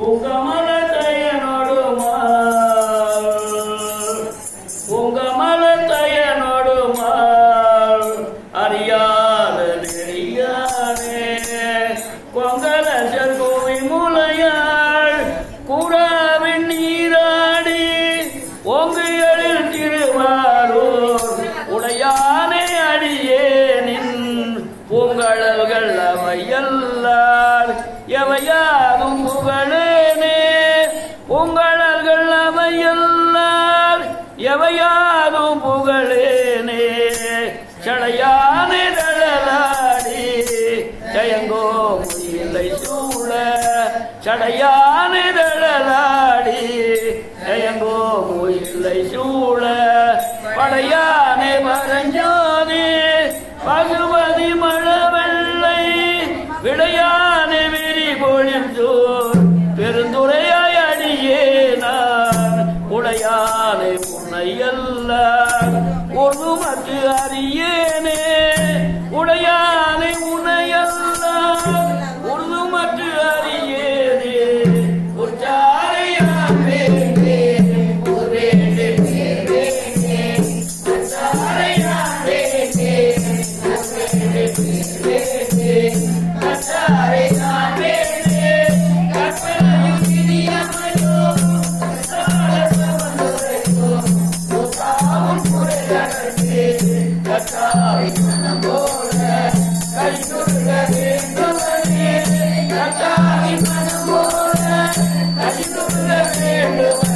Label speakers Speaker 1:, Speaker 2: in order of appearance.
Speaker 1: உங்கமலத்தையனோடுமா? உங்கமலத்தையனோடுமா? அறியாத நெறியானே கொங்கலசர் கோவி முலையாள் கூறாவின் நீராடி ஓங்கியலில் திருவாரூர் உடையானே அடியேனின் பூங்கழல்கள் அவையல்லார் எவையாகும் சடையானே தழலாடி ஜயங்கோ முயிலை சூழ சடையானே தழலாடி ஜயங்கோ முயிலை சூழ படையானே பரஞ்சோதி பசுபதி மழவெள்ளை விளையானே விரி பொழிந்தோர் பெருந்துரையாய் அடியே நான் உடையானே உன்னையல்ல ஒரு அறியேனே. வேண்டும்